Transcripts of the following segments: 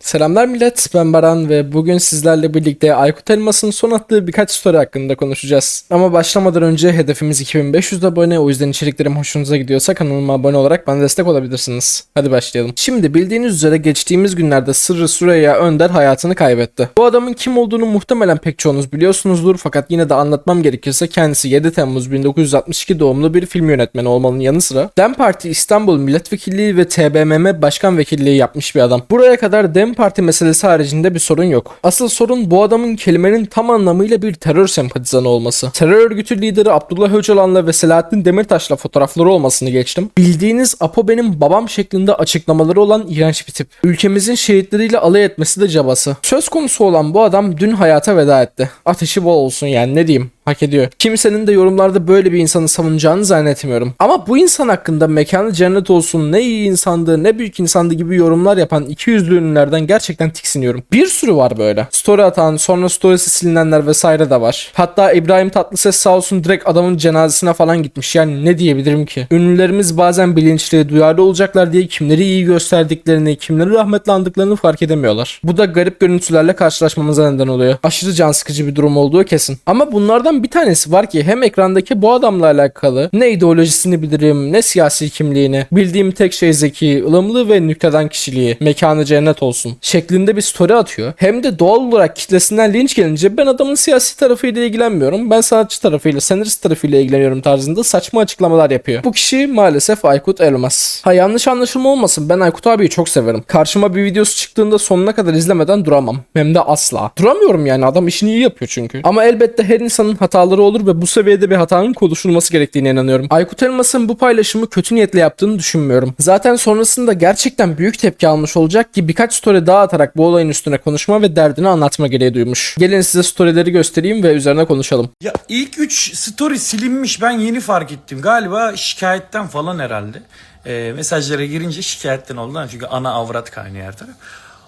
Selamlar millet, ben Baran ve bugün sizlerle birlikte Aykut Elmas'ın son attığı birkaç story hakkında konuşacağız. Ama başlamadan önce hedefimiz 2500 abone, o yüzden içeriklerim hoşunuza gidiyorsa kanalıma abone olarak bana destek olabilirsiniz. Hadi başlayalım. Şimdi bildiğiniz üzere geçtiğimiz günlerde Sırrı Süreyya Önder hayatını kaybetti. Bu adamın kim olduğunu muhtemelen pek çoğunuz biliyorsunuzdur fakat yine de anlatmam gerekirse kendisi 7 Temmuz 1962 doğumlu bir film yönetmeni olmanın yanı sıra DEM Parti İstanbul Milletvekilliği ve TBMM Başkan Vekilliği yapmış bir adam. Buraya kadar DEM Parti meselesi haricinde bir sorun yok. Asıl sorun bu adamın kelimenin tam anlamıyla bir terör sempatizanı olması. Terör örgütü lideri Abdullah Öcalan'la ve Selahattin Demirtaş'la fotoğrafları olmasını geçtim. Bildiğiniz Apo benim babam şeklinde açıklamaları olan iğrenç bir tip. Ülkemizin şehitleriyle alay etmesi de cabası. Söz konusu olan bu adam dün hayata veda etti. Ateşi bol olsun yani ne diyeyim hak ediyor. Kimsenin de yorumlarda böyle bir insanı savunacağını zannetmiyorum. Ama bu insan hakkında mekanı cennet olsun ne iyi insandı ne büyük insandı gibi yorumlar yapan iki yüzlü ünlülerden gerçekten tiksiniyorum. Bir sürü var böyle. Story atan sonra storiesi silinenler vesaire de var. Hatta İbrahim Tatlıses sağ olsun direkt adamın cenazesine falan gitmiş. Yani ne diyebilirim ki? Ünlülerimiz bazen bilinçli, duyarlı olacaklar diye kimleri iyi gösterdiklerini, kimleri rahmetli andıklarını fark edemiyorlar. Bu da garip görüntülerle karşılaşmamıza neden oluyor. Aşırı can sıkıcı bir durum olduğu kesin. Ama bunlardan bir tanesi var ki hem ekrandaki bu adamla alakalı ne ideolojisini bilirim ne siyasi kimliğini bildiğim tek şey zeki, ılımlı ve nükteden kişiliği mekanı cennet olsun şeklinde bir story atıyor. Hem de doğal olarak kitlesinden linç gelince ben adamın siyasi tarafıyla ilgilenmiyorum. Ben sanatçı tarafıyla, senarist tarafıyla ilgileniyorum tarzında saçma açıklamalar yapıyor. Bu kişi maalesef Aykut Elmas. Ha yanlış anlaşılma olmasın ben Aykut abiyi çok severim. Karşıma bir videosu çıktığında sonuna kadar izlemeden duramam. Hem de asla. Duramıyorum yani adam işini iyi yapıyor çünkü. Ama elbette her insanın hataları olur ve bu seviyede bir hatanın konuşulması gerektiğine inanıyorum. Aykut Elmas'ın bu paylaşımı kötü niyetle yaptığını düşünmüyorum. Zaten sonrasında gerçekten büyük tepki almış olacak ki birkaç story daha atarak bu olayın üstüne konuşma ve derdini anlatma gereği duymuş. Gelin size storyleri göstereyim ve üzerine konuşalım. Ya ilk 3 story silinmiş ben yeni fark ettim. Galiba şikayetten falan herhalde. Ee, mesajlara girince şikayetten oldu. Çünkü ana avrat kaynıyor her taraf.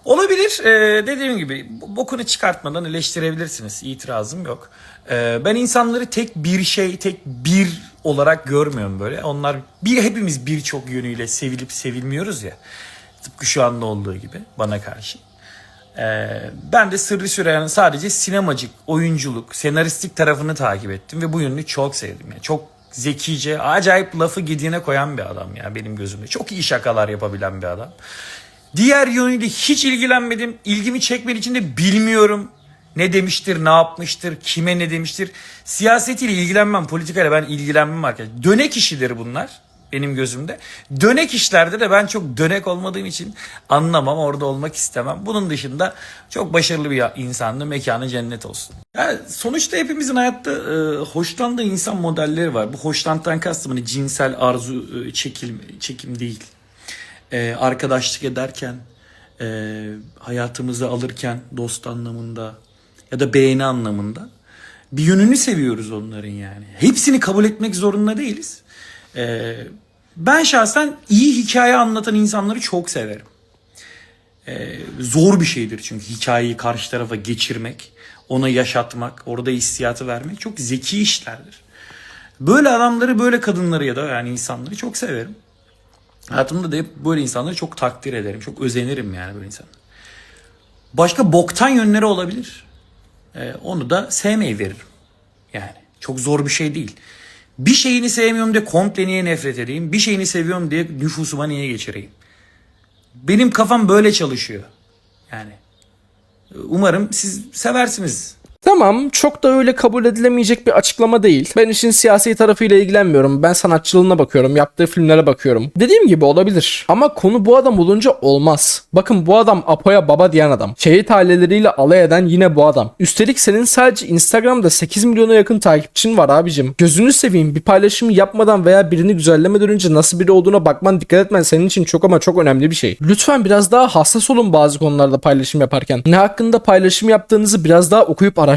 Olabilir. Ee, dediğim gibi bokunu çıkartmadan eleştirebilirsiniz. İtirazım yok. Ee, ben insanları tek bir şey, tek bir olarak görmüyorum böyle. Onlar bir hepimiz birçok yönüyle sevilip sevilmiyoruz ya. Tıpkı şu anda olduğu gibi bana karşı. Ee, ben de Sırrı Süreyya'nın sadece sinemacık, oyunculuk, senaristlik tarafını takip ettim ve bu yönünü çok sevdim. Yani çok zekice, acayip lafı gidiğine koyan bir adam ya benim gözümde. Çok iyi şakalar yapabilen bir adam. Diğer yönüyle hiç ilgilenmedim. İlgimi çekmediği için de bilmiyorum. Ne demiştir, ne yapmıştır, kime ne demiştir. Siyasetiyle ilgilenmem, politikayla ben ilgilenmem arkadaşlar. Dönek işidir bunlar benim gözümde. Dönek işlerde de ben çok dönek olmadığım için anlamam, orada olmak istemem. Bunun dışında çok başarılı bir insandı. Mekanı cennet olsun. Yani sonuçta hepimizin hayatta e, hoşlandığı insan modelleri var. Bu hoşlantıdan kastım hani cinsel arzu, e, çekim, çekim değil. E, arkadaşlık ederken, e, hayatımızı alırken dost anlamında ya da beğeni anlamında bir yönünü seviyoruz onların yani. Hepsini kabul etmek zorunda değiliz. Ee, ben şahsen iyi hikaye anlatan insanları çok severim. Ee, zor bir şeydir çünkü hikayeyi karşı tarafa geçirmek, ona yaşatmak, orada hissiyatı vermek çok zeki işlerdir. Böyle adamları, böyle kadınları ya da yani insanları çok severim. Hayatımda da hep böyle insanları çok takdir ederim. Çok özenirim yani böyle insanlara. Başka boktan yönleri olabilir. Ee, onu da sevmeyi veririm. Yani çok zor bir şey değil. Bir şeyini sevmiyorum diye komple niye nefret edeyim? Bir şeyini seviyorum diye nüfusuma niye geçireyim? Benim kafam böyle çalışıyor. Yani umarım siz seversiniz. Tamam çok da öyle kabul edilemeyecek bir açıklama değil. Ben işin siyasi tarafıyla ilgilenmiyorum. Ben sanatçılığına bakıyorum. Yaptığı filmlere bakıyorum. Dediğim gibi olabilir. Ama konu bu adam olunca olmaz. Bakın bu adam Apo'ya baba diyen adam. Şehit aileleriyle alay eden yine bu adam. Üstelik senin sadece Instagram'da 8 milyona yakın takipçin var abicim. Gözünü seveyim bir paylaşımı yapmadan veya birini güzellemeden önce nasıl biri olduğuna bakman dikkat etmen senin için çok ama çok önemli bir şey. Lütfen biraz daha hassas olun bazı konularda paylaşım yaparken. Ne hakkında paylaşım yaptığınızı biraz daha okuyup araştırın.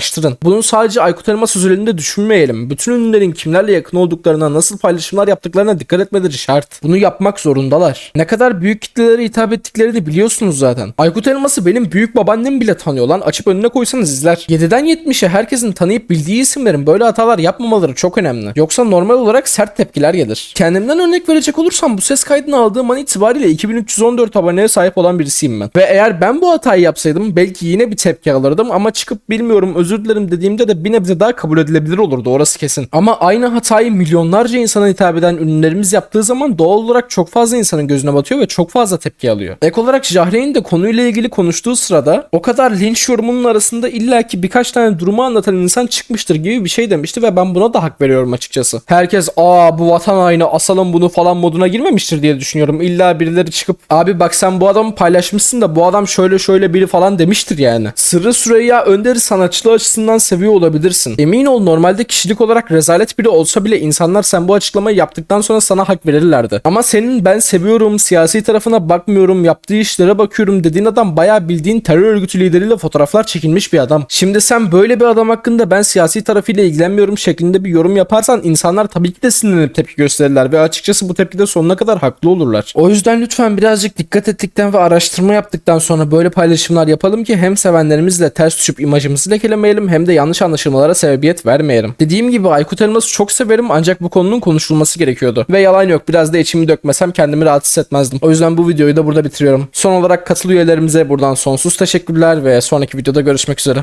Bunu sadece Aykut Elmas özelinde düşünmeyelim. Bütün ünlülerin kimlerle yakın olduklarına, nasıl paylaşımlar yaptıklarına dikkat etmeleri şart. Bunu yapmak zorundalar. Ne kadar büyük kitlelere hitap ettiklerini biliyorsunuz zaten. Aykut Elmas'ı benim büyük babaannem bile tanıyor lan. Açıp önüne koysanız izler. 7'den 70'e herkesin tanıyıp bildiği isimlerin böyle hatalar yapmamaları çok önemli. Yoksa normal olarak sert tepkiler gelir. Kendimden örnek verecek olursam bu ses kaydını aldığım an itibariyle 2314 aboneye sahip olan birisiyim ben. Ve eğer ben bu hatayı yapsaydım belki yine bir tepki alırdım ama çıkıp bilmiyorum özür dilerim dediğimde de bir nebze daha kabul edilebilir olurdu orası kesin. Ama aynı hatayı milyonlarca insana hitap eden ünlülerimiz yaptığı zaman doğal olarak çok fazla insanın gözüne batıyor ve çok fazla tepki alıyor. Ek olarak Jahre'in de konuyla ilgili konuştuğu sırada o kadar linç yorumunun arasında illaki birkaç tane durumu anlatan insan çıkmıştır gibi bir şey demişti ve ben buna da hak veriyorum açıkçası. Herkes aa bu vatan haini asalım bunu falan moduna girmemiştir diye düşünüyorum. İlla birileri çıkıp abi bak sen bu adamı paylaşmışsın da bu adam şöyle şöyle biri falan demiştir yani. Sırrı Süreyya Önder'i sanatçılığı açısından seviyor olabilirsin. Emin ol normalde kişilik olarak rezalet biri olsa bile insanlar sen bu açıklamayı yaptıktan sonra sana hak verirlerdi. Ama senin ben seviyorum, siyasi tarafına bakmıyorum, yaptığı işlere bakıyorum dediğin adam bayağı bildiğin terör örgütü lideriyle fotoğraflar çekilmiş bir adam. Şimdi sen böyle bir adam hakkında ben siyasi tarafıyla ilgilenmiyorum şeklinde bir yorum yaparsan insanlar tabii ki de sinirlenip tepki gösterirler ve açıkçası bu tepkide sonuna kadar haklı olurlar. O yüzden lütfen birazcık dikkat ettikten ve araştırma yaptıktan sonra böyle paylaşımlar yapalım ki hem sevenlerimizle ters düşüp imajımızı lekelemeyelim hem de yanlış anlaşılmalara sebebiyet vermeyelim. Dediğim gibi Aykut Elmas'ı çok severim ancak bu konunun konuşulması gerekiyordu. Ve yalan yok biraz da içimi dökmesem kendimi rahat hissetmezdim. O yüzden bu videoyu da burada bitiriyorum. Son olarak katıl üyelerimize buradan sonsuz teşekkürler ve sonraki videoda görüşmek üzere.